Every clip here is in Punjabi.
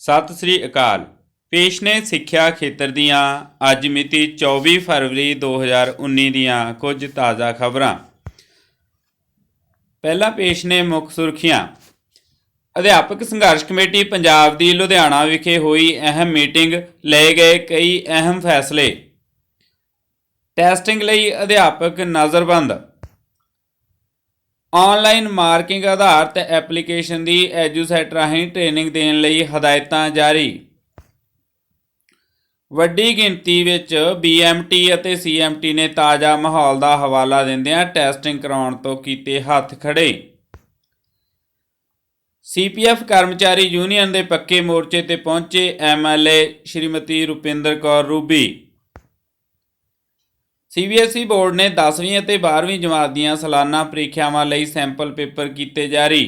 ਸਤਿ ਸ੍ਰੀ ਅਕਾਲ। ਪੇਸ਼ ਨੇ ਸਿੱਖਿਆ ਖੇਤਰ ਦੀਆਂ ਅੱਜ ਮਿਤੀ 24 ਫਰਵਰੀ 2019 ਦੀਆਂ ਕੁਝ ਤਾਜ਼ਾ ਖਬਰਾਂ। ਪਹਿਲਾ ਪੇਸ਼ ਨੇ ਮੁੱਖ ਸੁਰਖੀਆਂ। ਅਧਿਆਪਕ ਸੰਘਰਸ਼ ਕਮੇਟੀ ਪੰਜਾਬ ਦੀ ਲੁਧਿਆਣਾ ਵਿਖੇ ਹੋਈ ਅਹਿਮ ਮੀਟਿੰਗ ਲਏ ਗਏ ਕਈ ਅਹਿਮ ਫੈਸਲੇ। ਟੈਸਟਿੰਗ ਲਈ ਅਧਿਆਪਕ ਨਜ਼ਰਬੰਦ ਆਨਲਾਈਨ ਮਾਰਕਿੰਗ ਆਧਾਰਿਤ ਐਪਲੀਕੇਸ਼ਨ ਦੀ ਐਜੂਸੈਟ ਰਾਹੀਂ ਟ੍ਰੇਨਿੰਗ ਦੇਣ ਲਈ ਹਦਾਇਤਾਂ ਜਾਰੀ। ਵੱਡੀ ਗਿਣਤੀ ਵਿੱਚ BMT ਅਤੇ CMT ਨੇ ਤਾਜ਼ਾ ਮਾਹੌਲ ਦਾ ਹਵਾਲਾ ਦਿੰਦਿਆਂ ਟੈਸਟਿੰਗ ਕਰਾਉਣ ਤੋਂ ਕੀਤੇ ਹੱਥ ਖੜੇ। CPF ਕਰਮਚਾਰੀ ਯੂਨੀਅਨ ਦੇ ਪੱਕੇ ਮੋਰਚੇ ਤੇ ਪਹੁੰਚੇ MLA Shrimati Rupinder Kaur Ruby. CBSE board ਨੇ 10ਵੀਂ ਅਤੇ 12ਵੀਂ ਜਮਾਤ ਦੀਆਂ ਸਾਲਾਨਾ ਪ੍ਰੀਖਿਆਵਾਂ ਲਈ ਸੈਂਪਲ ਪੇਪਰ ਕੀਤੇ ਜਾਰੀ।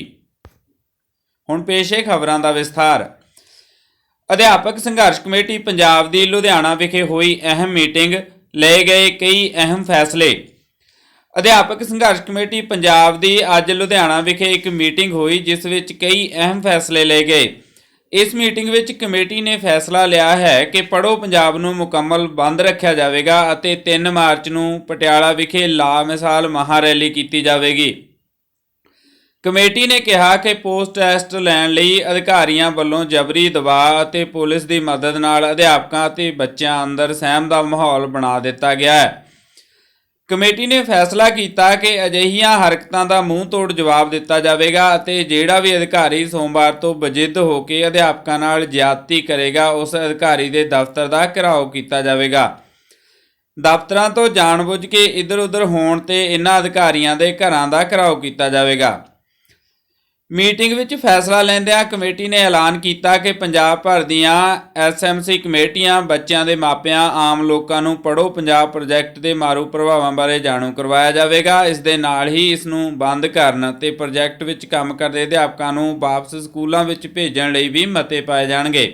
ਹੁਣ ਪੇਸ਼ੇ ਖਬਰਾਂ ਦਾ ਵਿਸਥਾਰ। ਅਧਿਆਪਕ ਸੰਘਰਸ਼ ਕਮੇਟੀ ਪੰਜਾਬ ਦੀ ਲੁਧਿਆਣਾ ਵਿਖੇ ਹੋਈ ਅਹਿਮ ਮੀਟਿੰਗ ਲਏ ਗਏ ਕਈ ਅਹਿਮ ਫੈਸਲੇ। ਅਧਿਆਪਕ ਸੰਘਰਸ਼ ਕਮੇਟੀ ਪੰਜਾਬ ਦੀ ਅੱਜ ਲੁਧਿਆਣਾ ਵਿਖੇ ਇੱਕ ਮੀਟਿੰਗ ਹੋਈ ਜਿਸ ਵਿੱਚ ਕਈ ਅਹਿਮ ਫੈਸਲੇ ਲਏ ਗਏ। ਇਸ ਮੀਟਿੰਗ ਵਿੱਚ ਕਮੇਟੀ ਨੇ ਫੈਸਲਾ ਲਿਆ ਹੈ ਕਿ ਪੜੋ ਪੰਜਾਬ ਨੂੰ ਮੁਕੰਮਲ ਬੰਦ ਰੱਖਿਆ ਜਾਵੇਗਾ ਅਤੇ 3 ਮਾਰਚ ਨੂੰ ਪਟਿਆਲਾ ਵਿਖੇ ਲਾ ਮਿਸਾਲ ਮਹਾ ਰੈਲੀ ਕੀਤੀ ਜਾਵੇਗੀ। ਕਮੇਟੀ ਨੇ ਕਿਹਾ ਕਿ ਪੋਸਟ ਟੈਸਟ ਲੈਣ ਲਈ ਅਧਿਕਾਰੀਆਂ ਵੱਲੋਂ ਜਬਰੀ ਦਬਾਅ ਅਤੇ ਪੁਲਿਸ ਦੀ ਮਦਦ ਨਾਲ ਅਧਿਆਪਕਾਂ ਅਤੇ ਬੱਚਿਆਂ ਅੰਦਰ ਸਹਿਮ ਦਾ ਮਾਹੌਲ ਬਣਾ ਦਿੱਤਾ ਗਿਆ ਹੈ। ਕਮੇਟੀ ਨੇ ਫੈਸਲਾ ਕੀਤਾ ਕਿ ਅਜਿਹੀਆਂ ਹਰਕਤਾਂ ਦਾ ਮੂੰਹ ਤੋੜ ਜਵਾਬ ਦਿੱਤਾ ਜਾਵੇਗਾ ਅਤੇ ਜਿਹੜਾ ਵੀ ਅਧਿਕਾਰੀ ਸੋਮਵਾਰ ਤੋਂ ਬਜਿੱਦ ਹੋ ਕੇ ਅਧਿਆਪਕਾਂ ਨਾਲ ਜ਼ਿਆਦਤੀ ਕਰੇਗਾ, ਉਸ ਅਧਿਕਾਰੀ ਦੇ ਦਫ਼ਤਰ ਦਾ ਘਿਰਾਓ ਕੀਤਾ ਜਾਵੇਗਾ। ਦਫ਼ਤਰਾਂ ਤੋਂ ਜਾਣਬੁੱਝ ਕੇ ਇੱਧਰ-ਉੱਧਰ ਹੋਣ ਤੇ ਇਹਨਾਂ ਅਧਿਕਾਰੀਆਂ ਦੇ ਘਰਾਂ ਦਾ ਘਿਰਾਓ ਕੀਤਾ ਜਾਵੇਗਾ। ਮੀਟਿੰਗ ਵਿੱਚ ਫੈਸਲਾ ਲੈਂਦਿਆਂ ਕਮੇਟੀ ਨੇ ਐਲਾਨ ਕੀਤਾ ਕਿ ਪੰਜਾਬ ਭਰ ਦੀਆਂ ਐਸਐਮਸੀ ਕਮੇਟੀਆਂ ਬੱਚਿਆਂ ਦੇ ਮਾਪਿਆਂ, ਆਮ ਲੋਕਾਂ ਨੂੰ ਪੜੋ ਪੰਜਾਬ ਪ੍ਰੋਜੈਕਟ ਦੇ ਮਾਰੂ ਪ੍ਰਭਾਵਾਂ ਬਾਰੇ ਜਾਣੂ ਕਰਵਾਇਆ ਜਾਵੇਗਾ। ਇਸ ਦੇ ਨਾਲ ਹੀ ਇਸ ਨੂੰ ਬੰਦ ਕਰਨ ਤੇ ਪ੍ਰੋਜੈਕਟ ਵਿੱਚ ਕੰਮ ਕਰਦੇ ਅਧਿਆਪਕਾਂ ਨੂੰ ਵਾਪਸ ਸਕੂਲਾਂ ਵਿੱਚ ਭੇਜਣ ਲਈ ਵੀ ਮਤੇ ਪਾਏ ਜਾਣਗੇ।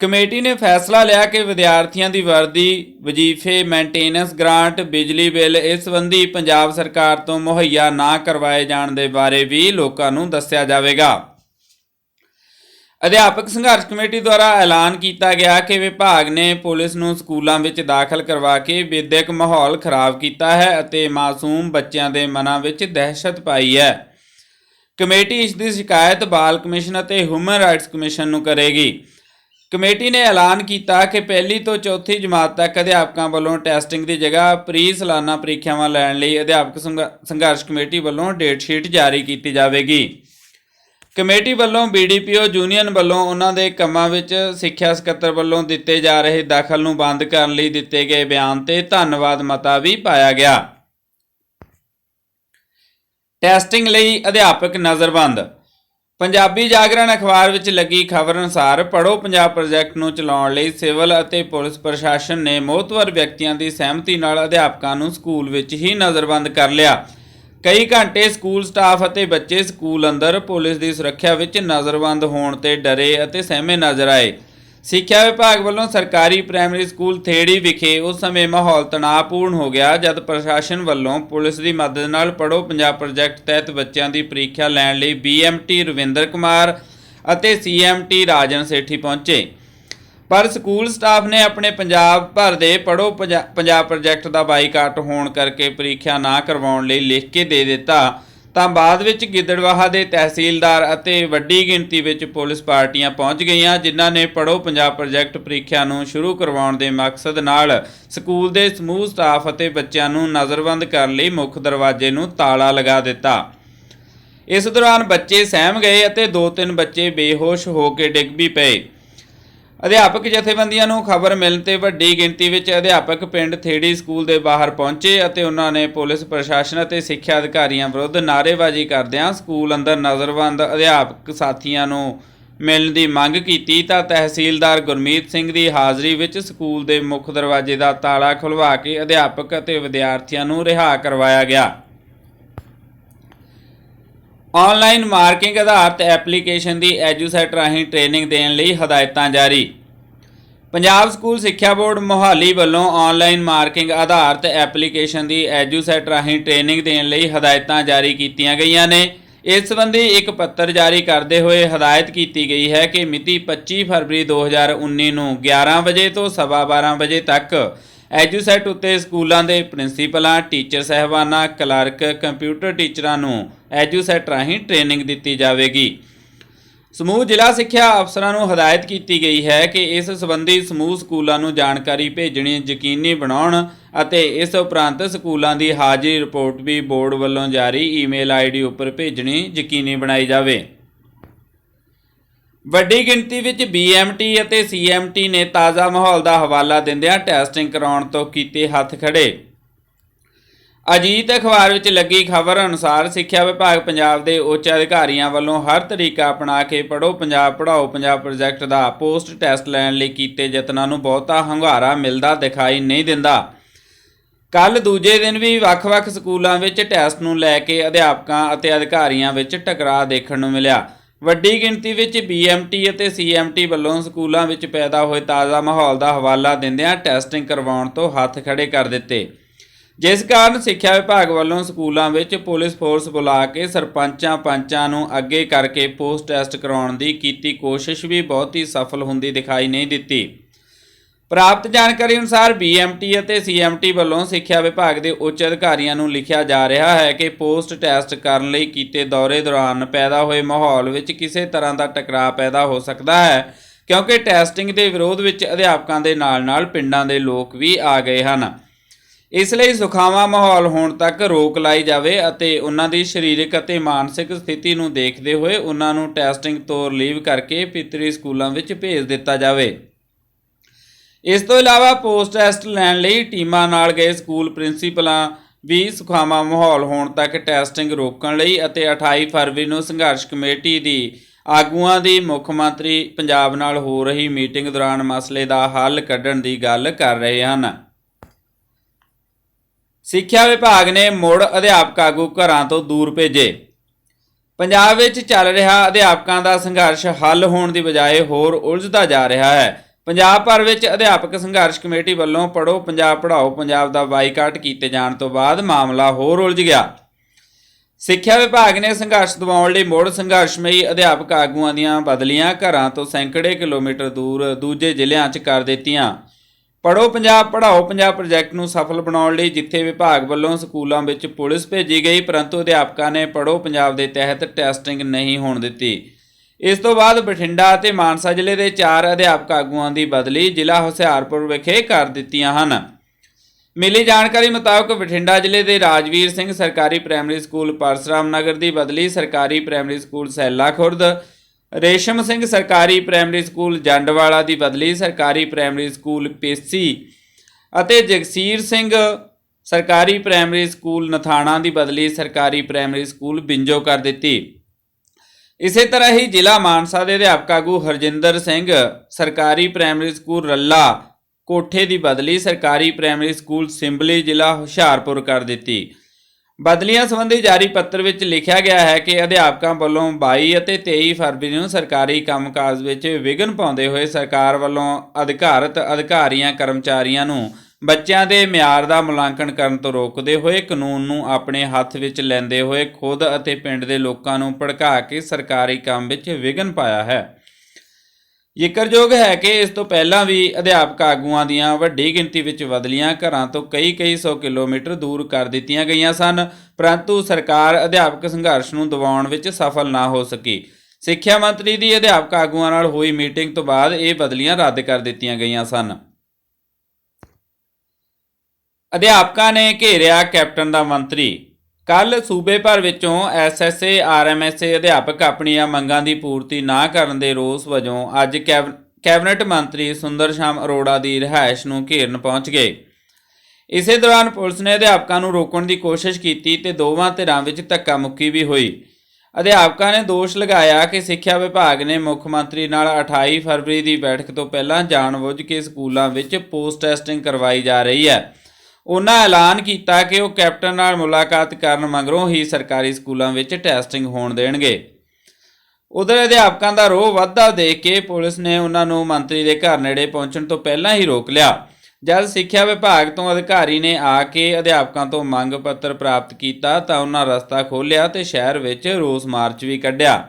ਕਮੇਟੀ ਨੇ ਫੈਸਲਾ ਲਿਆ ਕਿ ਵਿਦਿਆਰਥੀਆਂ ਦੀ ਵਰਦੀ, ਵਜ਼ੀਫੇ ਮੇਨਟੇਨੈਂਸ ਗ੍ਰਾਂਟ, ਬਿਜਲੀ ਬਿੱਲ, ਇਸ ਸੰਬੰਧੀ ਪੰਜਾਬ ਸਰਕਾਰ ਤੋਂ ਮੁਹੱਈਆ ਨਾ ਕਰਵਾਏ ਜਾਣ ਦੇ ਬਾਰੇ ਵੀ ਲੋਕਾਂ ਨੂੰ ਦੱਸਿਆ ਜਾਵੇਗਾ। ਅਧਿਆਪਕ ਸੰਘਰਸ਼ ਕਮੇਟੀ ਦੁਆਰਾ ਐਲਾਨ ਕੀਤਾ ਗਿਆ ਕਿ ਵਿਭਾਗ ਨੇ ਪੁਲਿਸ ਨੂੰ ਸਕੂਲਾਂ ਵਿੱਚ ਦਾਖਲ ਕਰਵਾ ਕੇ ਵਿਦਿਅਕ ਮਾਹੌਲ ਖਰਾਬ ਕੀਤਾ ਹੈ ਅਤੇ ਮਾਸੂਮ ਬੱਚਿਆਂ ਦੇ ਮਨਾਂ ਵਿੱਚ ਦਹਿਸ਼ਤ ਪਾਈ ਹੈ। ਕਮੇਟੀ ਇਸ ਦੀ ਸ਼ਿਕਾਇਤ ਬਾਲ ਕਮਿਸ਼ਨ ਅਤੇ ਹਿਊਮਨ ਰਾਈਟਸ ਕਮਿਸ਼ਨ ਨੂੰ ਕਰੇਗੀ। ਕਮੇਟੀ ਨੇ ਐਲਾਨ ਕੀਤਾ ਕਿ ਪਹਿਲੀ ਤੋਂ ਚੌਥੀ ਜਮਾਤ ਤੱਕ ਅਧਿਆਪਕਾਂ ਵੱਲੋਂ ਟੈਸਟਿੰਗ ਦੀ ਜਗ੍ਹਾ ਪ੍ਰੀ ਸਾਲਾਨਾ ਪ੍ਰੀਖਿਆਵਾਂ ਲੈਣ ਲਈ ਅਧਿਆਪਕ ਸੰਘ- ਸੰਘਰਸ਼ ਕਮੇਟੀ ਵੱਲੋਂ ਡੇਟ ਸ਼ੀਟ ਜਾਰੀ ਕੀਤੀ ਜਾਵੇਗੀ। ਕਮੇਟੀ ਵੱਲੋਂ ਬੀਡੀਪੀਓ ਯੂਨੀਅਨ ਵੱਲੋਂ ਉਹਨਾਂ ਦੇ ਕੰਮਾਂ ਵਿੱਚ ਸਿੱਖਿਆ ਸਕੱਤਰ ਵੱਲੋਂ ਦਿੱਤੇ ਜਾ ਰਹੇ ਦਾਖਲ ਨੂੰ ਬੰਦ ਕਰਨ ਲਈ ਦਿੱਤੇ ਗਏ ਬਿਆਨ ਤੇ ਧੰਨਵਾਦ ਮਤਾ ਵੀ ਪਾਇਆ ਗਿਆ। ਟੈਸਟਿੰਗ ਲਈ ਅਧਿਆਪਕ ਨਜ਼ਰਬੰਦ ਪੰਜਾਬੀ ਜਾਗਰਣ ਅਖਬਾਰ ਵਿੱਚ ਲੱਗੀ ਖਬਰ ਅਨੁਸਾਰ ਪੜੋ ਪੰਜਾਬ ਪ੍ਰੋਜੈਕਟ ਨੂੰ ਚਲਾਉਣ ਲਈ ਸਿਵਲ ਅਤੇ ਪੁਲਿਸ ਪ੍ਰਸ਼ਾਸਨ ਨੇ ਮੋਹਤਵਰ ਵਿਅਕਤੀਆਂ ਦੀ ਸਹਿਮਤੀ ਨਾਲ ਅਧਿਆਪਕਾਂ ਨੂੰ ਸਕੂਲ ਵਿੱਚ ਹੀ ਨਜ਼ਰਬੰਦ ਕਰ ਲਿਆ। ਕਈ ਘੰਟੇ ਸਕੂਲ ਸਟਾਫ ਅਤੇ ਬੱਚੇ ਸਕੂਲ ਅੰਦਰ ਪੁਲਿਸ ਦੀ ਸੁਰੱਖਿਆ ਵਿੱਚ ਨਜ਼ਰਬੰਦ ਹੋਣ ਤੇ ਡਰੇ ਅਤੇ ਸਹਿਮੇ ਨਜ਼ਰ ਆਏ। ਸਿੱਖਿਆ ਵਿਭਾਗ ਵੱਲੋਂ ਸਰਕਾਰੀ ਪ੍ਰਾਇਮਰੀ ਸਕੂਲ ਥੇੜੀ ਵਿਖੇ ਉਸ ਸਮੇਂ ਮਾਹੌਲ ਤਣਾਅਪੂਰਨ ਹੋ ਗਿਆ, ਜਦ ਪ੍ਰਸ਼ਾਸਨ ਵੱਲੋਂ ਪੁਲਿਸ ਦੀ ਮਦਦ ਨਾਲ ਪੜੋ ਪੰਜਾਬ ਪ੍ਰੋਜੈਕਟ ਤਹਿਤ ਬੱਚਿਆਂ ਦੀ ਪ੍ਰੀਖਿਆ ਲੈਣ ਲਈ BMT ਰਵਿੰਦਰ ਕੁਮਾਰ ਅਤੇ CMT ਰਾਜਨ ਸੇਠੀ ਪਹੁੰਚੇ। ਪਰ ਸਕੂਲ ਸਟਾਫ ਨੇ ਆਪਣੇ ਪੰਜਾਬ ਭਰ ਦੇ ਪੜੋ ਪੰਜਾਬ ਪ੍ਰੋਜੈਕਟ ਦਾ ਬਾਈਕਾਟ ਹੋਣ ਕਰਕੇ ਪ੍ਰੀਖਿਆ ਨਾ ਕਰਵਾਉਣ ਲਈ ਲਿਖ ਕੇ ਦੇ ਦਿੱਤਾ। ਤਾਂ ਬਾਅਦ ਵਿੱਚ ਗਿੱਦੜਵਾਹਾ ਦੇ ਤਹਿਸੀਲਦਾਰ ਅਤੇ ਵੱਡੀ ਗਿਣਤੀ ਵਿੱਚ ਪੁਲਿਸ ਪਾਰਟੀਆਂ ਪਹੁੰਚ ਗਈਆਂ, ਜਿਨ੍ਹਾਂ ਨੇ ਪੜੋ ਪੰਜਾਬ ਪ੍ਰੋਜੈਕਟ ਪ੍ਰੀਖਿਆ ਨੂੰ ਸ਼ੁਰੂ ਕਰਵਾਉਣ ਦੇ ਮਕਸਦ ਨਾਲ ਸਕੂਲ ਦੇ ਸਮੂਹ ਸਟਾਫ ਅਤੇ ਬੱਚਿਆਂ ਨੂੰ ਨਜ਼ਰਬੰਦ ਕਰਨ ਲਈ ਮੁੱਖ ਦਰਵਾਜ਼ੇ ਨੂੰ ਤਾਲਾ ਲਗਾ ਦਿੱਤਾ। ਇਸ ਦੌਰਾਨ ਬੱਚੇ ਸਹਿਮ ਗਏ ਅਤੇ ਦੋ ਤਿੰਨ ਬੱਚੇ ਬੇਹੋਸ਼ ਹੋ ਕੇ ਡਿੱਗ ਵੀ ਪਏ। ਅਧਿਆਪਕ ਜਥੇਬੰਦੀਆਂ ਨੂੰ ਖਬਰ ਮਿਲਣ ਤੇ ਵੱਡੀ ਗਿਣਤੀ ਵਿੱਚ ਅਧਿਆਪਕ ਪਿੰਡ ਥੇੜੀ ਸਕੂਲ ਦੇ ਬਾਹਰ ਪਹੁੰਚੇ ਅਤੇ ਉਹਨਾਂ ਨੇ ਪੁਲਿਸ ਪ੍ਰਸ਼ਾਸਨ ਅਤੇ ਸਿੱਖਿਆ ਅਧਿਕਾਰੀਆਂ ਵਿਰੁੱਧ ਨਾਅਰੇਬਾਜ਼ੀ ਕਰਦਿਆਂ ਸਕੂਲ ਅੰਦਰ ਨਜ਼ਰਬੰਦ ਅਧਿਆਪਕ ਸਾਥੀਆਂ ਨੂੰ ਮਿਲਣ ਦੀ ਮੰਗ ਕੀਤੀ ਤਾਂ ਤਹਿਸੀਲਦਾਰ ਗੁਰਮੀਤ ਸਿੰਘ ਦੀ ਹਾਜ਼ਰੀ ਵਿੱਚ ਸਕੂਲ ਦੇ ਮੁੱਖ ਦਰਵਾਜ਼ੇ ਦਾ ਤਾਲਾ ਖੁਲਵਾ ਕੇ ਅਧਿਆਪਕ ਅਤੇ ਵਿਦਿਆਰਥੀਆਂ ਨੂੰ ਰਿਹਾ ਕਰਵਾਇਆ ਗਿਆ। ਆਨਲਾਈਨ ਮਾਰਕਿੰਗ ਆਧਾਰਿਤ ਐਪਲੀਕੇਸ਼ਨ ਦੀ ਐਜੂਸੈਟ ਰਾਹੀਂ ਟ੍ਰੇਨਿੰਗ ਦੇਣ ਲਈ ਹਦਾਇਤਾਂ ਜਾਰੀ। ਪੰਜਾਬ ਸਕੂਲ ਸਿੱਖਿਆ ਬੋਰਡ ਮੋਹਾਲੀ ਵੱਲੋਂ ਆਨਲਾਈਨ ਮਾਰਕਿੰਗ ਆਧਾਰਿਤ ਐਪਲੀਕੇਸ਼ਨ ਦੀ ਐਜੂਸੈਟ ਰਾਹੀਂ ਟ੍ਰੇਨਿੰਗ ਦੇਣ ਲਈ ਹਦਾਇਤਾਂ ਜਾਰੀ ਕੀਤੀਆਂ ਗਈਆਂ ਨੇ। ਇਸ ਸੰਬੰਧੀ ਇੱਕ ਪੱਤਰ ਜਾਰੀ ਕਰਦੇ ਹੋਏ ਹਦਾਇਤ ਕੀਤੀ ਗਈ ਹੈ ਕਿ ਮਿਤੀ 25 ਫਰਵਰੀ 2019 ਨੂੰ 11 ਵਜੇ ਤੋਂ ਸਵਾ 12 ਵਜੇ ਤੱਕ ਐਜੂਸੈਟ ਉੱਤੇ ਸਕੂਲਾਂ ਦੇ ਪ੍ਰਿੰਸੀਪਲਾਂ, ਟੀਚਰ ਸਹਿਬਾਨਾਂ, ਕਲਰਕ, ਕੰਪਿਊਟਰ ਟੀਚਰਾਂ ਨੂੰ ਐਜੂਸੈਟ ਰਾਹੀਂ ਟ੍ਰੇਨਿੰਗ ਦਿੱਤੀ ਜਾਵੇਗੀ। ਸਮੂਹ ਜ਼ਿਲ੍ਹਾ ਸਿੱਖਿਆ ਅਫਸਰਾਂ ਨੂੰ ਹਦਾਇਤ ਕੀਤੀ ਗਈ ਹੈ ਕਿ ਇਸ ਸੰਬੰਧੀ ਸਮੂਹ ਸਕੂਲਾਂ ਨੂੰ ਜਾਣਕਾਰੀ ਭੇਜਣੀ ਯਕੀਨੀ ਬਣਾਉਣ ਅਤੇ ਇਸ ਉਪਰੰਤ ਸਕੂਲਾਂ ਦੀ ਹਾਜ਼ਰੀ ਰਿਪੋਰਟ ਵੀ ਬੋਰਡ ਵੱਲੋਂ ਜਾਰੀ ਈਮੇਲ ਆਈਡੀ ਉੱਪਰ ਭੇਜਣੀ ਯਕੀਨੀ ਬਣਾਈ ਜਾਵੇ। ਵੱਡੀ ਗਿਣਤੀ ਵਿੱਚ BMT ਅਤੇ CMT ਨੇ ਤਾਜ਼ਾ ਮਾਹੌਲ ਦਾ ਹਵਾਲਾ ਦਿੰਦਿਆਂ ਟੈਸਟਿੰਗ ਕਰਾਉਣ ਤੋਂ ਕੀਤੇ ਹੱਥ ਖੜੇ ਅਜੀਤ ਅਖਬਾਰ ਵਿੱਚ ਲੱਗੀ ਖਬਰ ਅਨੁਸਾਰ ਸਿੱਖਿਆ ਵਿਭਾਗ ਪੰਜਾਬ ਦੇ ਉੱਚ ਅਧਿਕਾਰੀਆਂ ਵੱਲੋਂ ਹਰ ਤਰੀਕਾ ਅਪਣਾ ਕੇ ਪੜੋ ਪੰਜਾਬ ਪੜਾਓ ਪੰਜਾਬ ਪ੍ਰੋਜੈਕਟ ਦਾ ਪੋਸਟ ਟੈਸਟ ਲੈਣ ਲਈ ਕੀਤੇ ਯਤਨਾਂ ਨੂੰ ਬਹੁਤਾ ਹੰਗਾਰਾ ਮਿਲਦਾ ਦਿਖਾਈ ਨਹੀਂ ਦਿੰਦਾ। ਕੱਲ ਦੂਜੇ ਦਿਨ ਵੀ ਵੱਖ-ਵੱਖ ਸਕੂਲਾਂ ਵਿੱਚ ਟੈਸਟ ਨੂੰ ਲੈ ਕੇ ਅਧਿਆਪਕਾਂ ਅਤੇ ਅਧਿਕਾਰੀਆਂ ਵਿੱਚ ਟਕਰਾਅ ਦੇਖਣ ਨੂੰ ਮਿਲਿਆ। ਵੱਡੀ ਗਿਣਤੀ ਵਿੱਚ BMT ਅਤੇ CMT ਵੱਲੋਂ ਸਕੂਲਾਂ ਵਿੱਚ ਪੈਦਾ ਹੋਏ ਤਾਜ਼ਾ ਮਾਹੌਲ ਦਾ ਹਵਾਲਾ ਦਿੰਦਿਆਂ ਟੈਸਟਿੰਗ ਕਰਵਾਉਣ ਤੋਂ ਹੱਥ ਖੜੇ ਕਰ ਦਿੱਤੇ। ਜਿਸ ਕਾਰਨ ਸਿੱਖਿਆ ਵਿਭਾਗ ਵੱਲੋਂ ਸਕੂਲਾਂ ਵਿੱਚ ਪੁਲਿਸ ਫੋਰਸ ਬੁਲਾ ਕੇ ਸਰਪੰਚਾਂ ਪੰਚਾਂ ਨੂੰ ਅੱਗੇ ਕਰਕੇ ਪੋਸਟ ਟੈਸਟ ਕਰਾਉਣ ਦੀ ਕੀਤੀ ਕੋਸ਼ਿਸ਼ ਵੀ ਬਹੁਤੀ ਸਫਲ ਹੁੰਦੀ ਦਿਖਾਈ ਨਹੀਂ ਦਿੱਤੀ। ਪ੍ਰਾਪਤ ਜਾਣਕਾਰੀ ਅਨੁਸਾਰ BMT ਅਤੇ CMT ਵੱਲੋਂ ਸਿੱਖਿਆ ਵਿਭਾਗ ਦੇ ਉੱਚ ਅਧਿਕਾਰੀਆਂ ਨੂੰ ਲਿਖਿਆ ਜਾ ਰਿਹਾ ਹੈ ਕਿ ਪੋਸਟ ਟੈਸਟ ਕਰਨ ਲਈ ਕੀਤੇ ਦੌਰੇ ਦੌਰਾਨ ਪੈਦਾ ਹੋਏ ਮਾਹੌਲ ਵਿੱਚ ਕਿਸੇ ਤਰ੍ਹਾਂ ਦਾ ਟਕਰਾਅ ਪੈਦਾ ਹੋ ਸਕਦਾ ਹੈ, ਕਿਉਂਕਿ ਟੈਸਟਿੰਗ ਦੇ ਵਿਰੋਧ ਵਿੱਚ ਅਧਿਆਪਕਾਂ ਦੇ ਨਾਲ-ਨਾਲ ਪਿੰਡਾਂ ਦੇ ਲੋਕ ਵੀ ਆ ਗਏ ਹਨ। ਇਸ ਲਈ ਸੁਖਾਵਾਂ ਮਾਹੌਲ ਹੋਣ ਤੱਕ ਰੋਕ ਲਾਈ ਜਾਵੇ ਅਤੇ ਉਹਨਾਂ ਦੀ ਸਰੀਰਕ ਅਤੇ ਮਾਨਸਿਕ ਸਥਿਤੀ ਨੂੰ ਦੇਖਦੇ ਹੋਏ ਉਹਨਾਂ ਨੂੰ ਟੈਸਟਿੰਗ ਤੋਂ ਰਿਲੀਵ ਕਰਕੇ ਪਿਤਰੀ ਸਕੂਲਾਂ ਵਿੱਚ ਭੇਜ ਦਿੱਤਾ ਜਾਵੇ। ਇਸ ਤੋਂ ਇਲਾਵਾ ਪੋਸਟ ਟੈਸਟ ਲੈਣ ਲਈ ਟੀਮਾਂ ਨਾਲ ਗਏ ਸਕੂਲ ਪ੍ਰਿੰਸੀਪਲਾਂ ਵੀ ਸੁਖਾਵਾਂ ਮਾਹੌਲ ਹੋਣ ਤੱਕ ਟੈਸਟਿੰਗ ਰੋਕਣ ਲਈ ਅਤੇ 28 ਫਰਵਰੀ ਨੂੰ ਸੰਘਰਸ਼ ਕਮੇਟੀ ਦੀ ਆਗੂਆਂ ਦੀ ਮੁੱਖ ਮੰਤਰੀ ਪੰਜਾਬ ਨਾਲ ਹੋ ਰਹੀ ਮੀਟਿੰਗ ਦੌਰਾਨ ਮਸਲੇ ਦਾ ਹੱਲ ਕੱਢਣ ਦੀ ਗੱਲ ਕਰ ਰਹੇ ਹਨ। ਸਿੱਖਿਆ ਵਿਭਾਗ ਨੇ ਮੁੜ ਅਧਿਆਪਕ ਆਗੂ ਘਰਾਂ ਤੋਂ ਦੂਰ ਭੇਜੇ। ਪੰਜਾਬ ਵਿੱਚ ਚੱਲ ਰਿਹਾ ਅਧਿਆਪਕਾਂ ਦਾ ਸੰਘਰਸ਼ ਹੱਲ ਹੋਣ ਦੀ ਬਜਾਏ ਹੋਰ ਉਲਝਦਾ ਜਾ ਰਿਹਾ ਹੈ। ਪੰਜਾਬ ਭਰ ਵਿੱਚ ਅਧਿਆਪਕ ਸੰਘਰਸ਼ ਕਮੇਟੀ ਵੱਲੋਂ ਪੜੋ ਪੰਜਾਬ ਪੜਾਓ ਪੰਜਾਬ ਦਾ ਬਾਈਕਾਟ ਕੀਤੇ ਜਾਣ ਤੋਂ ਬਾਅਦ ਮਾਮਲਾ ਹੋਰ ਉਲਝ ਗਿਆ। ਸਿੱਖਿਆ ਵਿਭਾਗ ਨੇ ਸੰਘਰਸ਼ ਦਿਵਾਉਣ ਲਈ ਮੁੜ ਸੰਘਰਸ਼ਮਈ ਅਧਿਆਪਕ ਆਗੂਆਂ ਦੀਆਂ ਬਦਲੀਆਂ ਘਰਾਂ ਤੋਂ ਸੈਂਕੜੇ ਕਿਲੋਮੀਟਰ ਦੂਰ ਦੂਜੇ ਜ਼ਿਲ੍ਹਿਆਂ 'ਚ ਕਰ ਦਿੱਤੀਆਂ। ਪੜੋ ਪੰਜਾਬ ਪੜਾਓ ਪੰਜਾਬ ਪ੍ਰੋਜੈਕਟ ਨੂੰ ਸਫਲ ਬਣਾਉਣ ਲਈ ਜਿੱਥੇ ਵਿਭਾਗ ਵੱਲੋਂ ਸਕੂਲਾਂ ਵਿੱਚ ਪੁਲਿਸ ਭੇਜੀ ਗਈ, ਪਰੰਤੂ ਅਧਿਆਪਕਾਂ ਨੇ ਪੜੋ ਪੰਜਾਬ ਦੇ ਤਹਿਤ ਟੈਸਟਿੰਗ ਨਹੀਂ ਹੋਣ ਦਿੱਤੀ। ਇਸ ਤੋਂ ਬਾਅਦ ਬਠਿੰਡਾ ਅਤੇ ਮਾਨਸਾ ਜ਼ਿਲ੍ਹੇ ਦੇ ਚਾਰ ਅਧਿਆਪਕ ਆਗੂਆਂ ਦੀ ਬਦਲੀ ਜ਼ਿਲ੍ਹਾ ਹੁਸ਼ਿਆਰਪੁਰ ਵਿਖੇ ਕਰ ਦਿੱਤੀਆਂ ਹਨ। ਮਿਲੀ ਜਾਣਕਾਰੀ ਮੁਤਾਬਕ ਬਠਿੰਡਾ ਜ਼ਿਲ੍ਹੇ ਦੇ ਰਾਜਵੀਰ ਸਿੰਘ ਸਰਕਾਰੀ ਪ੍ਰਾਇਮਰੀ ਸਕੂਲ ਪਰਸਰਾਮ ਨਗਰ ਦੀ ਬਦਲੀ ਸਰਕਾਰੀ ਪ੍ਰਾਇਮਰੀ ਸਕੂਲ ਸੈਲਾ ਖੁਰਦ ਰੇਸ਼ਮ ਸਿੰਘ ਸਰਕਾਰੀ ਪ੍ਰਾਇਮਰੀ ਸਕੂਲ ਜੰਡਵਾਲਾ ਦੀ ਬਦਲੀ ਸਰਕਾਰੀ ਪ੍ਰਾਇਮਰੀ ਸਕੂਲ ਪੇਸੀ ਅਤੇ ਜਗਸੀਰ ਸਿੰਘ ਸਰਕਾਰੀ ਪ੍ਰਾਇਮਰੀ ਸਕੂਲ ਨਥਾਣਾ ਦੀ ਬਦਲੀ ਸਰਕਾਰੀ ਪ੍ਰਾਇਮਰੀ ਸਕੂਲ ਬਿੰਜੋ ਕਰ ਦਿੱਤੀ। ਇਸੇ ਤਰ੍ਹਾਂ ਹੀ ਜ਼ਿਲ੍ਹਾ ਮਾਨਸਾ ਦੇ ਅਧਿਆਪਕ ਆਗੂ ਹਰਜਿੰਦਰ ਸਿੰਘ ਸਰਕਾਰੀ ਪ੍ਰਾਇਮਰੀ ਸਕੂਲ ਰੱਲਾ ਕੋਠੇ ਦੀ ਬਦਲੀ ਸਰਕਾਰੀ ਪ੍ਰਾਇਮਰੀ ਸਕੂਲ ਸਿੰਬਲੀ ਜ਼ਿਲ੍ਹਾ ਹੁਸ਼ਿਆਰਪੁਰ ਕਰ ਦਿੱਤੀ। ਬਦਲੀਆਂ ਸੰਬੰਧੀ ਜਾਰੀ ਪੱਤਰ ਵਿੱਚ ਲਿਖਿਆ ਗਿਆ ਹੈ ਕਿ ਅਧਿਆਪਕਾਂ ਵੱਲੋਂ 22 ਅਤੇ 23 ਫਰਵਰੀ ਨੂੰ ਸਰਕਾਰੀ ਕੰਮਕਾਜ ਵਿੱਚ ਵਿਘਨ ਪਾਉਂਦੇ ਹੋਏ ਸਰਕਾਰ ਵੱਲੋਂ ਅਧਿਕਾਰਤ ਅਧਿਕਾਰੀਆਂ, ਕਰਮਚਾਰੀਆਂ ਨੂੰ ਬੱਚਿਆਂ ਦੇ ਮਿਆਰ ਦਾ ਮੁਲਾਂਕਣ ਕਰਨ ਤੋਂ ਰੋਕਦੇ ਹੋਏ ਕਾਨੂੰਨ ਨੂੰ ਆਪਣੇ ਹੱਥ ਵਿੱਚ ਲੈਂਦੇ ਹੋਏ ਖੁਦ ਅਤੇ ਪਿੰਡ ਦੇ ਲੋਕਾਂ ਨੂੰ ਭੜਕਾ ਕੇ ਸਰਕਾਰੀ ਕੰਮ ਵਿੱਚ ਵਿਘਨ ਪਾਇਆ ਹੈ। ਜ਼ਿਕਰਯੋਗ ਹੈ ਕਿ ਇਸ ਤੋਂ ਪਹਿਲਾਂ ਵੀ ਅਧਿਆਪਕ ਆਗੂਆਂ ਦੀਆਂ ਵੱਡੀ ਗਿਣਤੀ ਵਿੱਚ ਬਦਲੀਆਂ ਘਰਾਂ ਤੋਂ ਕਈ ਕਈ ਸੌ ਕਿਲੋਮੀਟਰ ਦੂਰ ਕਰ ਦਿੱਤੀਆਂ ਗਈਆਂ ਸਨ, ਪਰੰਤੂ ਸਰਕਾਰ ਅਧਿਆਪਕ ਸੰਘਰਸ਼ ਨੂੰ ਦਬਾਉਣ ਵਿੱਚ ਸਫਲ ਨਾ ਹੋ ਸਕੀ। ਸਿੱਖਿਆ ਮੰਤਰੀ ਦੀ ਅਧਿਆਪਕ ਆਗੂਆਂ ਨਾਲ ਹੋਈ ਮੀਟਿੰਗ ਤੋਂ ਬਾਅਦ ਇਹ ਬਦਲੀਆਂ ਰੱਦ ਕਰ ਦਿੱਤੀਆਂ ਗਈਆਂ ਸਨ। ਅਧਿਆਪਕਾਂ ਨੇ ਘੇਰਿਆ ਕੈਪਟਨ ਦਾ ਮੰਤਰੀ। ਕੱਲ ਸੂਬੇ ਭਰ ਵਿੱਚੋਂ ਐਸਐਸਏ ਆਰਐਮਐਸਏ ਅਧਿਆਪਕ ਆਪਣੀਆਂ ਮੰਗਾਂ ਦੀ ਪੂਰਤੀ ਨਾ ਕਰਨ ਦੇ ਰੋਸ ਵਜੋਂ ਅੱਜ ਕੈਬ- ਕੈਬਨਿਟ ਮੰਤਰੀ ਸੁੰਦਰ ਸ਼ਾਮ ਅਰੋੜਾ ਦੀ ਰਿਹਾਇਸ਼ ਨੂੰ ਘੇਰਨ ਪਹੁੰਚ ਗਏ। ਇਸੇ ਦੌਰਾਨ ਪੁਲਿਸ ਨੇ ਅਧਿਆਪਕਾਂ ਨੂੰ ਰੋਕਣ ਦੀ ਕੋਸ਼ਿਸ਼ ਕੀਤੀ ਤੇ ਦੋਵਾਂ ਧਿਰਾਂ ਵਿੱਚ ਧੱਕਾ ਮੁੱਕੀ ਵੀ ਹੋਈ। ਅਧਿਆਪਕਾਂ ਨੇ ਦੋਸ਼ ਲਗਾਇਆ ਕਿ ਸਿੱਖਿਆ ਵਿਭਾਗ ਨੇ ਮੁੱਖ ਮੰਤਰੀ ਨਾਲ 28 ਫਰਵਰੀ ਦੀ ਬੈਠਕ ਤੋਂ ਪਹਿਲਾਂ ਜਾਣਬੁੱਝ ਕੇ ਸਕੂਲਾਂ ਵਿੱਚ ਪੋਸਟ ਟੈਸਟਿੰਗ ਕਰਵਾਈ ਜਾ ਰਹੀ ਹੈ। ਉਹਨਾਂ ਐਲਾਨ ਕੀਤਾ ਕਿ ਉਹ ਕੈਪਟਨ ਨਾਲ ਮੁਲਾਕਾਤ ਕਰਨ ਮਗਰੋਂ ਹੀ ਸਰਕਾਰੀ ਸਕੂਲਾਂ ਵਿੱਚ ਟੈਸਟਿੰਗ ਹੋਣ ਦੇਣਗੇ। ਉਧਰ ਅਧਿਆਪਕਾਂ ਦਾ ਰੋਹ ਵੱਧਦਾ ਦੇਖ ਕੇ ਪੁਲਿਸ ਨੇ ਉਹਨਾਂ ਨੂੰ ਮੰਤਰੀ ਦੇ ਘਰ ਨੇੜੇ ਪਹੁੰਚਣ ਤੋਂ ਪਹਿਲਾਂ ਹੀ ਰੋਕ ਲਿਆ। ਜਦ ਸਿੱਖਿਆ ਵਿਭਾਗ ਤੋਂ ਅਧਿਕਾਰੀ ਨੇ ਆ ਕੇ ਅਧਿਆਪਕਾਂ ਤੋਂ ਮੰਗ ਪੱਤਰ ਪ੍ਰਾਪਤ ਕੀਤਾ ਤਾਂ ਉਹਨਾਂ ਰਸਤਾ ਖੋਲ੍ਹਿਆ ਤੇ ਸ਼ਹਿਰ ਵਿੱਚ ਰੋਸ ਮਾਰਚ ਵੀ ਕੱਢਿਆ।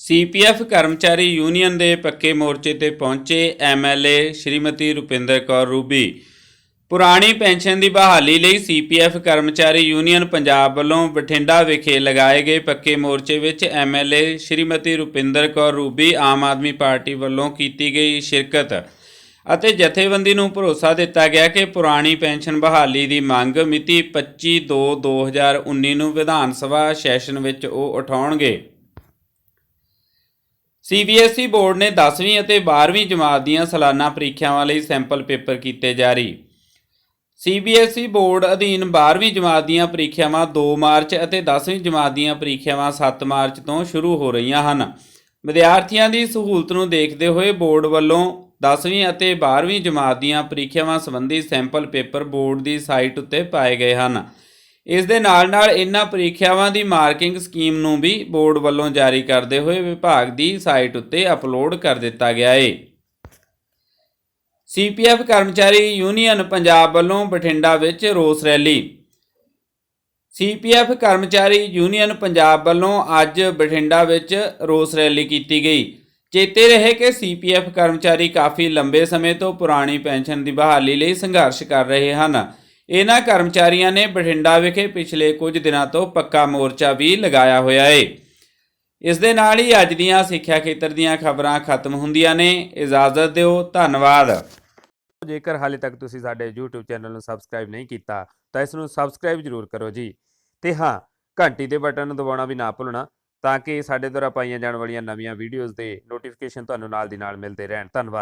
ਸੀਪੀਐਫ ਕਰਮਚਾਰੀ ਯੂਨੀਅਨ ਦੇ ਪੱਕੇ ਮੋਰਚੇ ਤੇ ਪਹੁੰਚੇ ਐਮਐਲਏ ਸ਼੍ਰੀਮਤੀ ਰੁਪਿੰਦਰ ਕੌਰ ਰੂਬੀ। ਪੁਰਾਣੀ ਪੈਨਸ਼ਨ ਦੀ ਬਹਾਲੀ ਲਈ ਸੀਪੀਐਫ ਕਰਮਚਾਰੀ ਯੂਨੀਅਨ ਪੰਜਾਬ ਵੱਲੋਂ ਬਠਿੰਡਾ ਵਿਖੇ ਲਗਾਏ ਗਏ ਪੱਕੇ ਮੋਰਚੇ ਵਿੱਚ ਐਮਐਲਏ ਸ਼੍ਰੀਮਤੀ ਰੁਪਿੰਦਰ ਕੌਰ ਰੂਬੀ ਆਮ ਆਦਮੀ ਪਾਰਟੀ ਵੱਲੋਂ ਕੀਤੀ ਗਈ ਸ਼ਿਰਕਤ ਅਤੇ ਜਥੇਬੰਦੀ ਨੂੰ ਭਰੋਸਾ ਦਿੱਤਾ ਗਿਆ ਕਿ ਪੁਰਾਣੀ ਪੈਨਸ਼ਨ ਬਹਾਲੀ ਦੀ ਮੰਗ ਮਿਤੀ 25/2/2019 ਨੂੰ ਵਿਧਾਨ ਸਭਾ ਸੈਸ਼ਨ ਵਿੱਚ ਉਹ ਉਠਾਉਣਗੇ। ਸੀਬੀਐਸਈ ਬੋਰਡ ਨੇ 10ਵੀਂ ਅਤੇ 12ਵੀਂ ਜਮਾਤ ਦੀਆਂ ਸਾਲਾਨਾ ਪ੍ਰੀਖਿਆਵਾਂ ਲਈ ਸੈਂਪਲ ਪੇਪਰ ਕੀਤੇ ਜਾਰੀ। ਸੀਬੀਐਸਈ ਬੋਰਡ ਅਧੀਨ 12ਵੀਂ ਜਮਾਤ ਦੀਆਂ ਪ੍ਰੀਖਿਆਵਾਂ 2 ਮਾਰਚ ਅਤੇ 10ਵੀਂ ਜਮਾਤ ਦੀਆਂ ਪ੍ਰੀਖਿਆਵਾਂ 7 ਮਾਰਚ ਤੋਂ ਸ਼ੁਰੂ ਹੋ ਰਹੀਆਂ ਹਨ। ਵਿਦਿਆਰਥੀਆਂ ਦੀ ਸਹੂਲਤ ਨੂੰ ਦੇਖਦੇ ਹੋਏ ਬੋਰਡ ਵੱਲੋਂ 10ਵੀਂ ਅਤੇ 12ਵੀਂ ਜਮਾਤ ਦੀਆਂ ਪ੍ਰੀਖਿਆਵਾਂ ਸੰਬੰਧੀ ਸੈਂਪਲ ਪੇਪਰ ਬੋਰਡ ਦੀ ਸਾਈਟ ਉੱਤੇ ਪਾਏ ਗਏ ਹਨ। ਇਸ ਦੇ ਨਾਲ ਨਾਲ ਇਹਨਾਂ ਪ੍ਰੀਖਿਆਵਾਂ ਦੀ ਮਾਰਕਿੰਗ ਸਕੀਮ ਨੂੰ ਵੀ ਬੋਰਡ ਵੱਲੋਂ ਜਾਰੀ ਕਰਦੇ ਹੋਏ ਵਿਭਾਗ ਦੀ ਸਾਈਟ ਉੱਤੇ ਅਪਲੋਡ ਕਰ ਦਿੱਤਾ ਗਿਆ ਹੈ ਸੀਪੀਐਫ ਕਰਮਚਾਰੀ ਯੂਨੀਅਨ ਪੰਜਾਬ ਵੱਲੋਂ ਬਠਿੰਡਾ ਵਿੱਚ ਰੋਸ ਰੈਲੀ। ਸੀਪੀਐਫ ਕਰਮਚਾਰੀ ਯੂਨੀਅਨ ਪੰਜਾਬ ਵੱਲੋਂ ਅੱਜ ਬਠਿੰਡਾ ਵਿੱਚ ਰੋਸ ਰੈਲੀ ਕੀਤੀ ਗਈ। ਚੇਤੇ ਰਹੇ ਕਿ ਸੀਪੀਐਫ ਕਰਮਚਾਰੀ ਕਾਫੀ ਲੰਬੇ ਸਮੇਂ ਤੋਂ ਪੁਰਾਣੀ ਪੈਨਸ਼ਨ ਦੀ ਬਹਾਲੀ ਲਈ ਸੰਘਰਸ਼ ਕਰ ਰਹੇ ਹਨ। ਇਹਨਾਂ ਕਰਮਚਾਰੀਆਂ ਨੇ ਬਠਿੰਡਾ ਵਿਖੇ ਪਿਛਲੇ ਕੁਝ ਦਿਨਾਂ ਤੋਂ ਪੱਕਾ ਮੋਰਚਾ ਵੀ ਲਗਾਇਆ ਹੋਇਆ ਹੈ ਇਸ ਦੇ ਨਾਲ ਹੀ ਅੱਜ ਦੀਆਂ ਸਿੱਖਿਆ ਖੇਤਰ ਦੀਆਂ ਖਬਰਾਂ ਖਤਮ ਹੁੰਦੀਆਂ ਨੇ। ਇਜਾਜ਼ਤ ਦਿਓ। ਧੰਨਵਾਦ। ਜੇਕਰ ਹਾਲੇ ਤੱਕ ਤੁਸੀਂ ਸਾਡੇ YouTube ਚੈਨਲ ਨੂੰ ਸਬਸਕ੍ਰਾਈਬ ਨਹੀਂ ਕੀਤਾ, ਤਾਂ ਇਸ ਨੂੰ ਸਬਸਕ੍ਰਾਈਬ ਜ਼ਰੂਰ ਕਰੋ ਜੀ। ਤੇ ਹਾਂ, ਘੰਟੀ ਦੇ ਬਟਨ ਨੂੰ ਦਬਾਉਣਾ ਵੀ ਨਾ ਭੁੱਲਣਾ, ਤਾਂ ਕਿ ਸਾਡੇ ਦੁਆਰਾ ਪਾਈਆਂ ਜਾਣ ਵਾਲੀਆਂ ਨਵੀਆਂ ਵੀਡੀਓਜ਼ ਦੇ ਨੋਟੀਫਿਕੇਸ਼ਨ ਤੁਹਾਨੂੰ ਨਾਲ ਦੀ ਨਾਲ ਮਿਲਦੇ ਰਹਿਣ। ਧੰਨਵਾਦ।